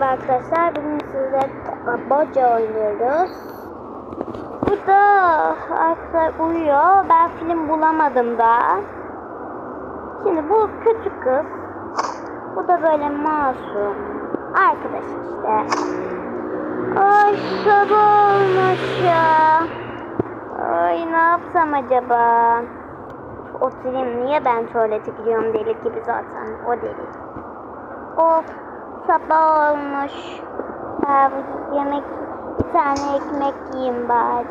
Merhaba arkadaşlar, bugün size Boca oynuyoruz. Bu da arkadaşlar uyuyor. Ben film bulamadım da. Şimdi bu kötü kız. Bu da böyle masum. Arkadaş işte. Ay sabah olmuş ya. Ay ne yapsam acaba? Oturayım. Niye ben tuvalete gidiyorum deli gibi zaten. O deli. Of sabah olmuş. Bu yemek bir tane ekmek yiyeyim bari.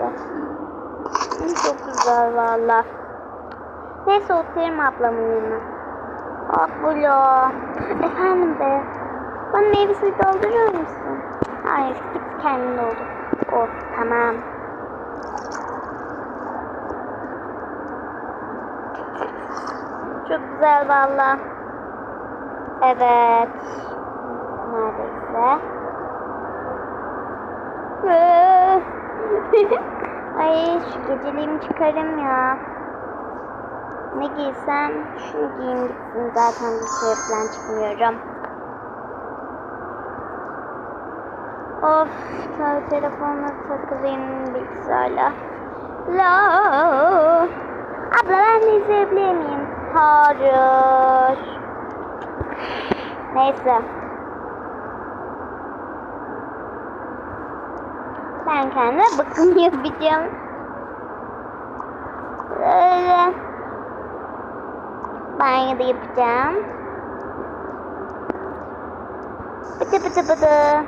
Hı, Çok güzel valla. Neyse oturayım ablamın yanına. Abla. Efendim be. Bana meyve suyu doldurur musun? Hayır git kendin doldur. Of tamam. Çok güzel valla. Evet. Neredeyse. Ay şu geceliğimi çıkarım ya. Ne giysem şunu giyeyim gitsin zaten bir şey falan çıkmıyorum. Of tabii telefonla takılayım bilgisayarla. La. Abla ben de izleyebilir miyim? Hayır. Neyse. Ben kendime bakım yapacağım. Böyle. Banyoda yapacağım. Bıdı bıdı bıdı.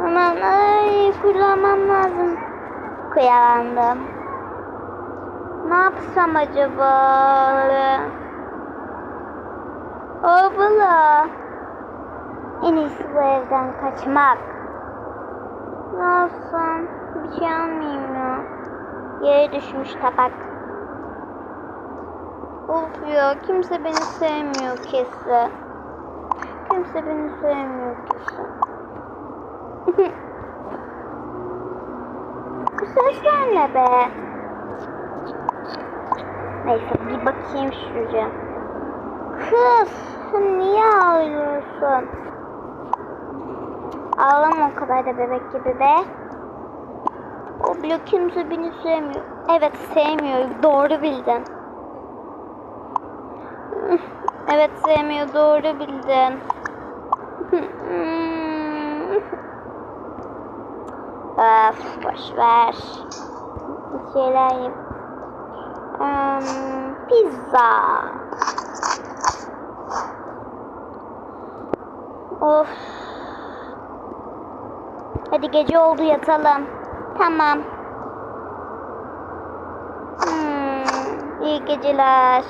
Aman ay kullanmam lazım. Kıyandım. Ne yapsam acaba? Abla. En iyisi bu evden kaçmak. Ne yapsam? Bir şey almayayım ya. Yere düşmüş tabak. Of ya kimse beni sevmiyor kesin. Kimse beni sevmiyor kesin. Bu sesler ne be? Neyse bir bakayım şuraya. Kız niye ağlıyorsun? Ağlama o kadar da bebek gibi be. O bile kimse beni sevmiyor. Evet sevmiyor. Doğru bildin. Evet sevmiyor. Doğru bildin. Öf boş ver. Bir şeyler yap. Um, pizza. Of. Hadi gece oldu yatalım. Tamam. Hmm, iyi geceler.